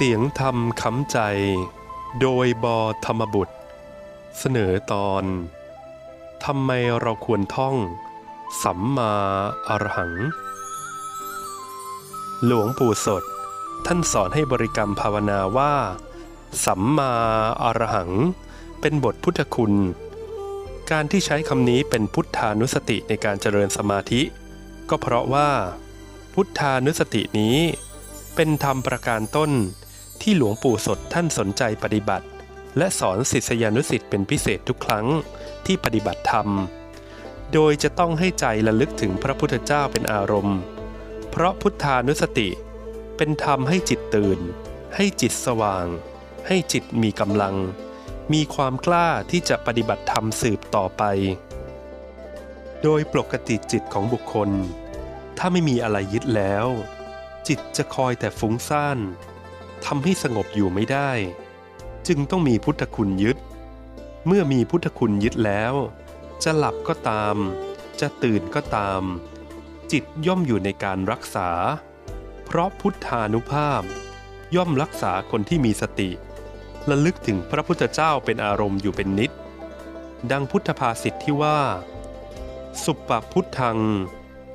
เสียงธรรมคำใจ โดยบอธรรมบุตร เสนอตอน ทำไมเราควรท่อง สัมมาอรหัง หลวงปู่สด ท่านสอนให้บริกรรมภาวนาว่า สัมมาอรหัง เป็นบทพุทธคุณ การที่ใช้คำนี้เป็นพุทธานุสติในการเจริญสมาธิ ก็เพราะว่า พุทธานุสตินี้เป็นธรรมประการต้น ที่หลวงปู่สดท่านสนใจปฏิบัติ และสอนศิษยานุสิษย์เป็นพิเศษทุกครั้งที่ปฏิบัติธรรม โดยจะต้องให้ใจระลึกถึงพระพุทธเจ้าเป็นอารมณ์ เพราะพุทธานุสติ เป็นธรรมให้จิตตื่น ให้จิตสว่าง ให้จิตมีกำลัง มีความกล้าที่จะปฏิบัติธรรมสืบต่อไป โดยปกติจิตของบุคคล ถ้าไม่มีอะไรยึดแล้ว จิตจะคอยแต่ฟุ้งซ่าน ทำให้สงบอยู่ไม่ได้ จึงต้องมีพุทธคุณยึด เมื่อมีพุทธคุณยึดแล้ว จะหลับก็ตาม จะตื่นก็ตาม จิตย่อมอยู่ในการรักษา เพราะพุทธานุภาพ ย่อมรักษาคนที่มีสติระลึกถึงพระพุทธเจ้าเป็นอารมณ์อยู่เป็นนิด ดังพุทธภาษิตที่ว่า สุปปพุทธัง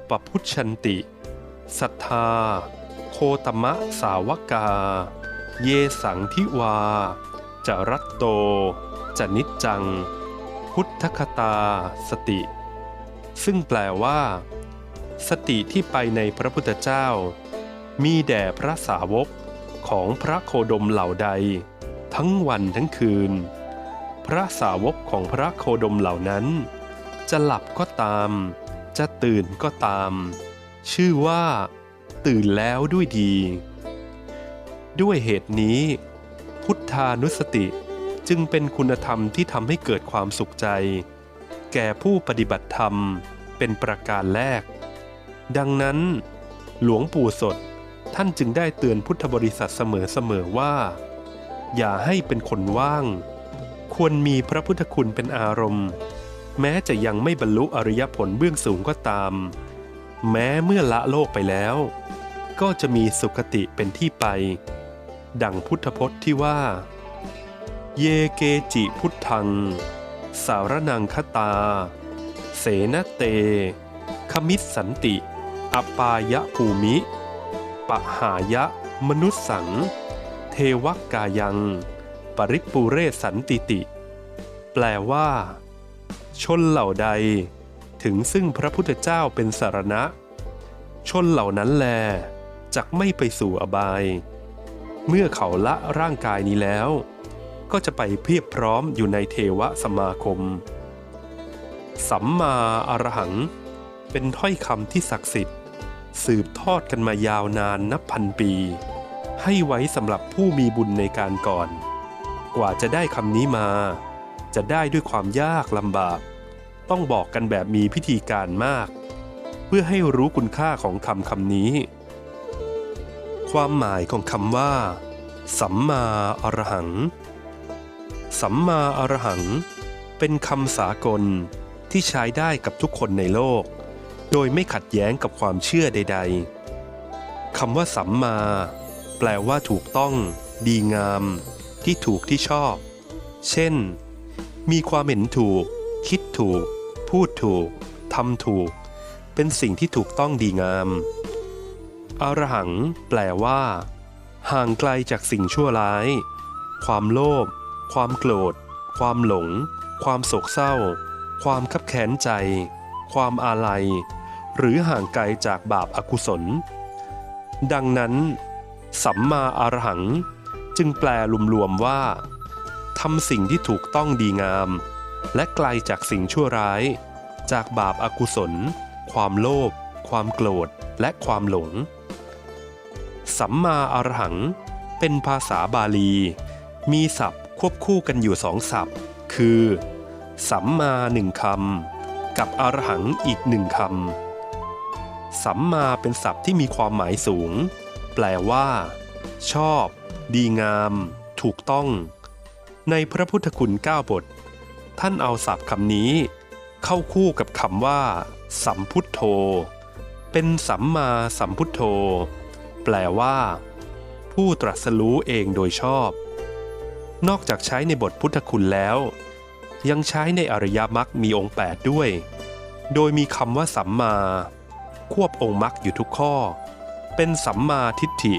ปพุชชันติศรัทธา โคตมะสาวกา เยสังทิวาจะรัตโตจะนิจจัง พุทธคตา สติ ซึ่งแปลว่า สติที่ไปในพระพุทธเจ้า มีแด่พระสาวกของพระโคดมเหล่าใด ทั้งวันทั้งคืน พระสาวกของพระโคดมเหล่านั้น จะหลับก็ตาม จะตื่นก็ตาม ชื่อว่า ตื่นแล้วด้วยดี ด้วยเหตุนี้ พุทธานุสติจึงเป็นคุณธรรมที่ทำให้เกิดความสุขใจ แก่ผู้ปฏิบัติธรรมเป็นประการแรก ดังนั้น หลวงปู่สดท่านจึงได้เตือนพุทธบริษัทเสมอๆว่า อย่าให้เป็นคนว่าง ควรมีพระพุทธคุณเป็นอารมณ์ แม้จะยังไม่บรรลุอริยผลเบื้องสูงก็ตาม แม้เมื่อละโลกไปแล้ว ก็จะมีสุคติเป็นที่ไป ดังพุทธพจน์ที่ว่า เยเกจิพุทธัง สารนังคตา เสนเต ขมิสสันติ อปายะภูมิ ปะหายะมนุษสัง เทวกายัง ปริปุเรสันติติ แปลว่า ชนเหล่าใด ถึงซึ่งพระพุทธเจ้าเป็นสารณะ ชนเหล่านั้นแลจักไม่ไปสู่อบาย เมื่อเขาละร่างกายนี้แล้ว ก็จะไปเพียบพร้อมอยู่ในเทวสมาคม สัมมาอรหัง เป็นถ้อยคำที่ศักดิ์สิทธิ์ สืบทอดกันมายาวนานนับพันปี ให้ไว้สำหรับผู้มีบุญในการก่อน กว่าจะได้คำนี้มา จะได้ด้วยความยากลำบาก ต้องบอกกันแบบมีพิธีการมาก เพื่อให้รู้คุณค่าของคำคำนี้ ความหมายของคำว่า สัมมาอรหัง สัมมาอรหัง เป็นคำสากลที่ใช้ได้กับทุกคนในโลก โดยไม่ขัดแย้งกับความเชื่อใด ๆคำว่าสัมมา แปลว่าถูกต้อง ดีงาม ที่ถูกที่ชอบ เช่น มีความเห็นถูก คิดถูก พูดถูกทำถูก เป็นสิ่งที่ถูกต้องดีงาม อรหัง แปลว่า ห่างไกลจากสิ่งชั่วร้าย ความโลภความโกรธ ความหลง ความโศกเศร้า ความคับแค้นใจ ความอาลัย หรือห่างไกลจากบาปอากุศล ดังนั้น สัมมาอรหัง จึงแปลรวมๆว่าทำสิ่งที่ถูกต้องดีงาม และไกลจากสิ่งชั่วร้าย จากบาปอากุศล ความโลภความโกรธและความหลง สัมมาอรหัง เป็นภาษาบาลี มีศัพท์ควบคู่กันอยู่สองศัพท์ คือ สัมมาหนึ่งคำกับอรหังอีกหนึ่งคำสัมมาเป็นศัพท์ที่มีความหมายสูง แปลว่า ชอบ ดีงาม ถูกต้อง ในพระพุทธคุณเก้าบท ท่านเอาศัพท์คำนี้ เข้าคู่กับคำว่า สัมพุทโธ เป็นสัมมาสัมพุทโธ แปลว่า ผู้ตรัสรู้เองโดยชอบ นอกจากใช้ในบทพุทธคุณแล้ว ยังใช้ในอริยมรรคมีองค์ 8 ด้วย โดยมีคำว่าสัมมา ควบองค์มรรคอยู่ทุกข้อ เป็นสัมมาทิฏฐิ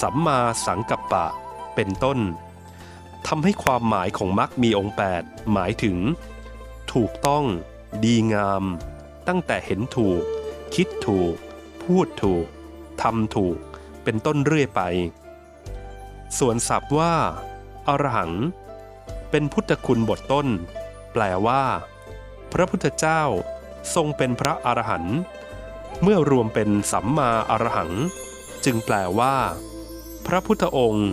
สัมมาสังกัปปะ เป็นต้น ทำให้ความหมายของมรรคมีองค์ 8 หมายถึง ถูกต้อง ดีงาม ตั้งแต่เห็นถูก คิดถูก พูดถูกทำถูก เป็นต้นเรื่อยไป ส่วนศัพท์ว่า อรหัง เป็นพุทธคุณบทต้น แปลว่า พระพุทธเจ้าทรงเป็นพระอรหันต์เมื่อรวมเป็นสัมมาอรหัง จึงแปลว่า พระพุทธองค์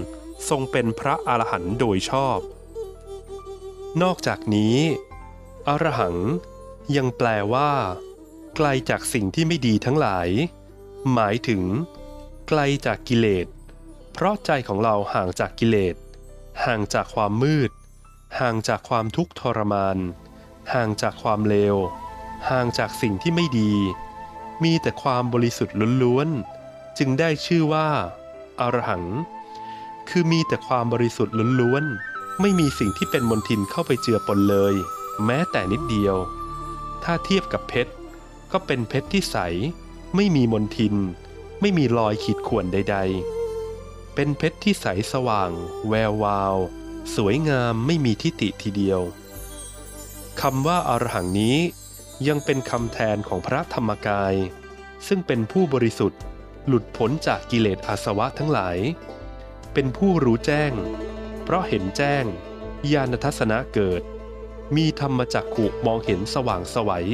ทรงเป็นพระอรหันต์โดยชอบ นอกจากนี้ อรหังยังแปลว่า ไกลจากสิ่งที่ไม่ดีทั้งหลาย หมายถึง ไกลจากกิเลส เพราะใจของเราห่างจากกิเลส ห่างจากความมืด ห่างจากความทุกข์ทรมาน ห่างจากความเลว ห่างจากสิ่งที่ไม่ดี มีแต่ความบริสุทธิ์ล้วนๆ จึงได้ชื่อว่าอรหัง คือมีแต่ความบริสุทธิ์ล้วนๆ ไม่มีสิ่งที่เป็นมลทินเข้าไปเจือปนเลย แม้แต่นิดเดียว ถ้าเทียบกับเพชร ก็เป็นเพชรที่ใส ไม่มีมลทิน ไม่มีรอยขีดข่วนใด ๆ เป็นเพชรที่ใสสว่าง แวววาว สวยงามไม่มีทิฏฐิทีเดียวคำว่าอารหังนี้ยังเป็นคำแทนของพระธรรมกาย ซึ่งเป็นผู้บริสุทธิ์ หลุดพ้นจากกิเลสอาสวะทั้งหลาย เป็นผู้รู้แจ้ง เพราะเห็นแจ้ง ญาณทัศนะเกิด มีธรรมจักขุมองเห็นสว่างสวัย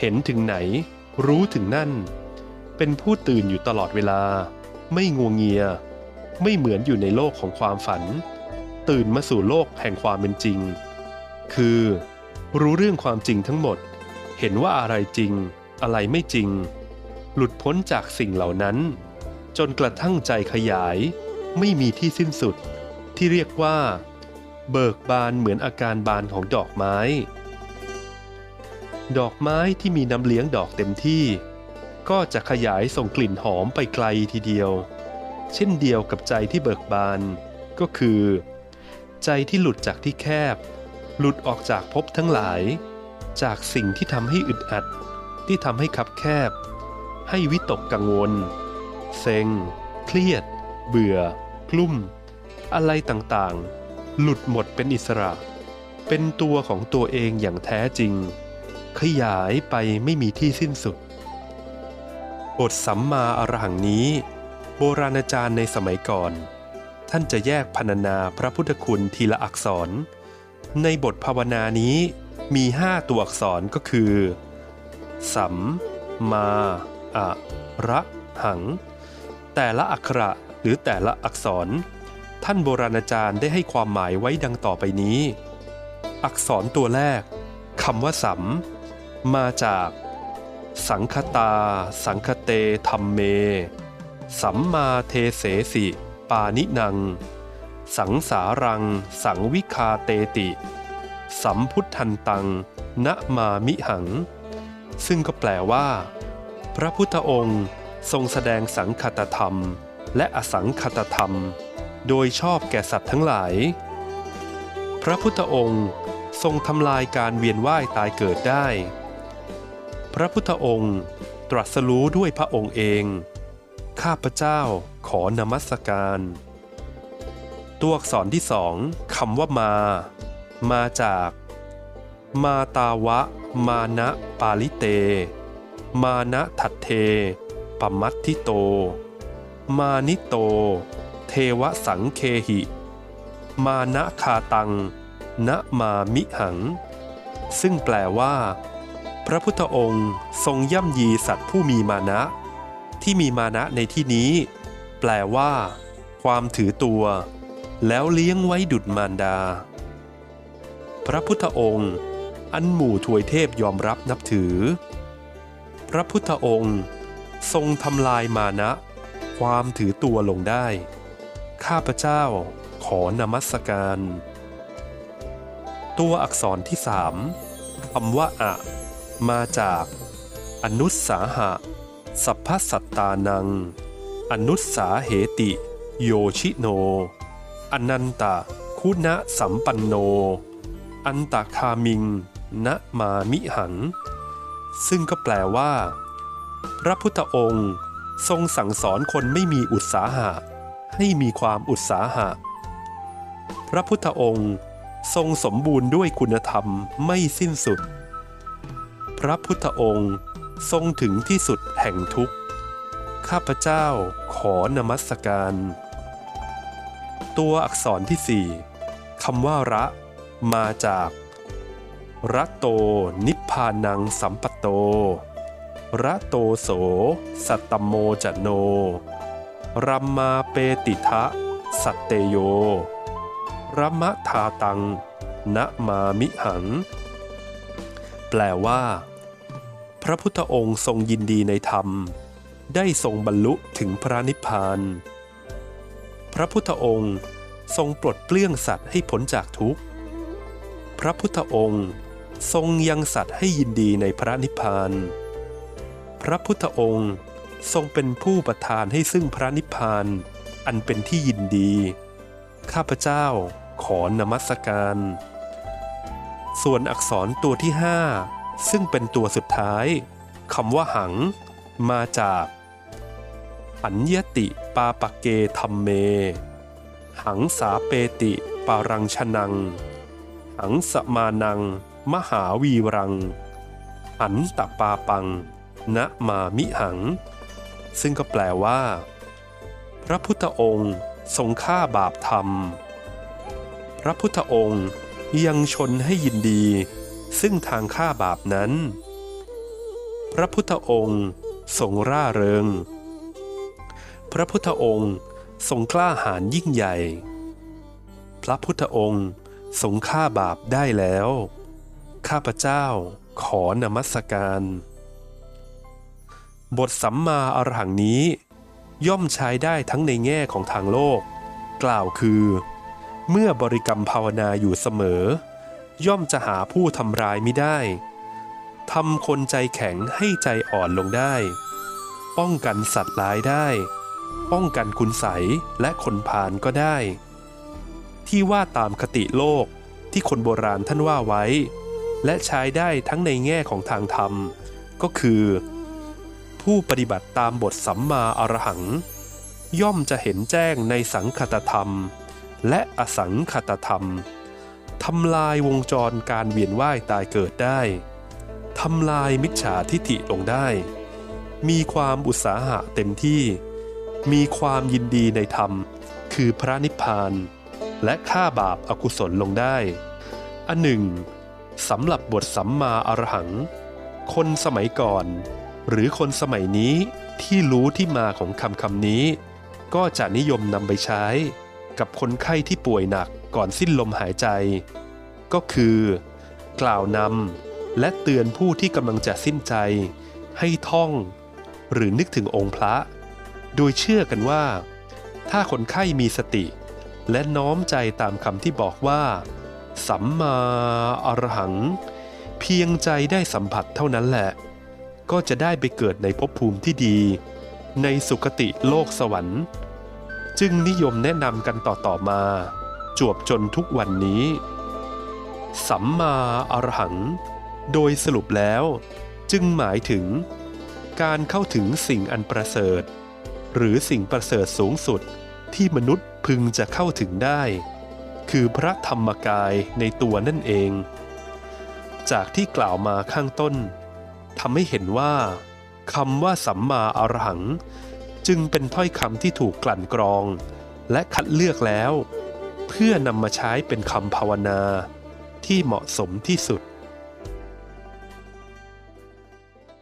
เห็นถึงไหน รู้ถึงนั่น เป็นผู้ตื่นอยู่ตลอดเวลา ไม่งัวงเงีย ไม่เหมือนอยู่ในโลกของความฝัน ตื่นมาสู่โลกแห่งความเป็นจริง คือ รู้เรื่องความจริงทั้งหมด เห็นว่าอะไรจริง อะไรไม่จริง หลุดพ้นจากสิ่งเหล่านั้น จนกระทั่งใจขยาย ไม่มีที่สิ้นสุด ที่เรียกว่า เบิกบานเหมือนอาการบานของดอกไม้ ดอกไม้ที่มีน้ำเลี้ยงดอกเต็มที่ ก็จะขยายส่งกลิ่นหอมไปไกลทีเดียว เช่นเดียวกับใจที่เบิกบาน ก็คือ ใจที่หลุดจากที่แคบ หลุดออกจากภพทั้งหลาย จากสิ่งที่ทำให้อึดอัด ที่ทำให้คับแคบ ให้วิตกกังวล เซ็ง เครียด เบื่อ กลุ่ม อะไรต่างๆ หลุดหมดเป็นอิสระ เป็นตัวของตัวเองอย่างแท้จริง ขยายไปไม่มีที่สิ้นสุด บทสัมมาอรหังนี้ โบราณอาจารย์ในสมัยก่อน ท่านจะแยกพรรณนาพระพุทธคุณทีละอักษร ในบทภาวนานี้มีห้าตัวอักษรก็คือ สัมมาอะระหัง แต่ละอักขระ หรือแต่ละอักษร ท่านโบราณอาจารย์ได้ให้ความหมายไว้ดังต่อไปนี้ อักษรตัวแรกคำว่าสัมมาจาก สังคตา สังคเตธรรมเม สัมมาเทเสสิ ปานินัง สังสารัง สังวิคาเตติ สัมพุทธันตังณมามิหัง ซึ่งก็แปลว่า พระพุทธองค์ทรงแสดงสังคตธรรม และอสังคตธรรม โดยชอบแก่สัตว์ทั้งหลาย พระพุทธองค์ทรงทำลายการเวียนว่ายตายเกิดได้ พระพุทธองค์ตรัสรู้ด้วยพระองค์เอง ข้าพเจ้าขอนมัสการ ตัวอักษรที่สองคำว่ามา มาจาก มาตาวะ มานะปาลิเต มานะทัตเทปมัตทิโต มานิโต เทวสังเคหิ มานะคาตังณมามิหัง ซึ่งแปลว่า พระพุทธองค์ทรงย่ำยีสัตว์ผู้มีมานะ ที่มีมานะในที่นี้ แปลว่า ความถือตัว แล้วเลี้ยงไว้ดุดมารดา พระพุทธองค์ อันหมู่ถวยเทพยอมรับนับถือ พระพุทธองค์ ทรงทำลายมานะ ความถือตัวลงได้ ข้าพเจ้าขอนมัสการ ตัวอักษรที่สามคำว่าอะ มาจาก อนุสาหะ สัพพสัตตานัง อนุสสาเหติ โยชิโน อนันตะคุณะสัมปันโน อันตะคามิง นะมามิหัง ซึ่งก็แปลว่า พระพุทธองค์ ทรงสั่งสอนคนไม่มีอุตสาหะ ให้มีความอุตสาหะ พระพุทธองค์ทรงสมบูรณ์ด้วยคุณธรรมไม่สิ้นสุด พระพุทธองค์ทรงถึงที่สุดแห่งทุกข์ ข้าพเจ้าขอนมัสการ ตัวอักษรที่สี่คำว่าระ มาจากระโตนิพพานังสัมปโต ระโตโส สัตตโมจโน รัมมาเปติทะ สัตเตโยระมะทาตัง นะมามิหัง แปลว่า พระพุทธองค์ทรงยินดีในธรรม ได้ทรงบรรลุถึงพระนิพพาน พระพุทธองค์ทรงปลดเปลื้องสัตว์ให้พ้นจากทุกข์ พระพุทธองค์ทรงยังสัตว์ให้ยินดีในพระนิพพาน พระพุทธองค์ ทรงเป็นผู้ประทานให้ซึ่งพระนิพพานอันเป็นที่ยินดี ข้าพเจ้าขอนมัสการ ส่วนอักษรตัวที่ห้าซึ่งเป็นตัวสุดท้ายคำว่าหัง มาจาก อัญญติปาปะเกธรรมเม หังสาเปติปารังชนัง หังสมานัง มหาวีรังหันตปาปัง ณมามิหัง ซึ่งก็แปลว่า พระพุทธองค์ทรงฆ่าบาปธรรม พระพุทธองค์ยังชนให้ยินดี ซึ่งทางฆ่าบาปนั้น พระพุทธองค์ทรงร่าเริง พระพุทธองค์ทรงกล้าหาญยิ่งใหญ่ พระพุทธองค์ทรงฆ่าบาปได้แล้ว ข้าพเจ้าขอนมัสการ บทสัมมาอรหังนี้ ย่อมใช้ได้ทั้งในแง่ของทางโลก กล่าวคือ เมื่อบริกรรมภาวนาอยู่เสมอ ย่อมจะหาผู้ทำร้ายไม่ได้ทำคนใจแข็งให้ใจอ่อนลงได้ ป้องกันสัตว์ร้ายได้ ป้องกันคุณใสยและคนพาลก็ได้ ที่ว่าตามคติโลกที่คนโบราณท่านว่าไว้ และใช้ได้ทั้งในแง่ของทางธรรม ก็คือ ผู้ปฏิบัติตามบทสัมมาอรหัง ย่อมจะเห็นแจ้งในสังคตธรรม และอสังคตธรรมทำลายวงจรการเวียนว่ายตายเกิดได้ทำลายมิจฉาทิฐิลงได้ มีความอุตสาหะเต็มที่ มีความยินดีในธรรม คือพระนิพพาน และฆ่าบาปอากุศลลงได้ อันหนึ่งสำหรับบทสัมมาอรหัง คนสมัยก่อน หรือคนสมัยนี้ที่รู้ที่มาของคำคำนี้ ก็จะนิยมนำไปใช้ กับคนไข้ที่ป่วยหนักก่อนสิ้นลมหายใจ ก็คือ กล่าวนำและเตือนผู้ที่กำลังจะสิ้นใจ ให้ท่อง หรือนึกถึงองค์พระ โดยเชื่อกันว่า ถ้าคนไข้มีสติ และน้อมใจตามคำที่บอกว่า สัมมาอรหัง เพียงใจได้สัมผัสเท่านั้นแหละ ก็จะได้ไปเกิดในภพภูมิที่ดี ในสุคติโลกสวรรค์ จึงนิยมแนะนำกันต่อๆมา จวบจนทุกวันนี้ สัมมาอรหัง โดยสรุปแล้ว จึงหมายถึง การเข้าถึงสิ่งอันประเสริฐ หรือสิ่งประเสริฐสูงสุดที่มนุษย์พึงจะเข้าถึงได้ คือพระธรรมกายในตัวนั่นเอง จากที่กล่าวมาข้างต้น ทำให้เห็นว่าคำว่าสัมมาอรหัง จึงเป็นถ้อยคำที่ถูกกลั่นกรอง และคัดเลือกแล้ว เพื่อนำมาใช้เป็นคำภาวนาที่เหมาะสมที่สุด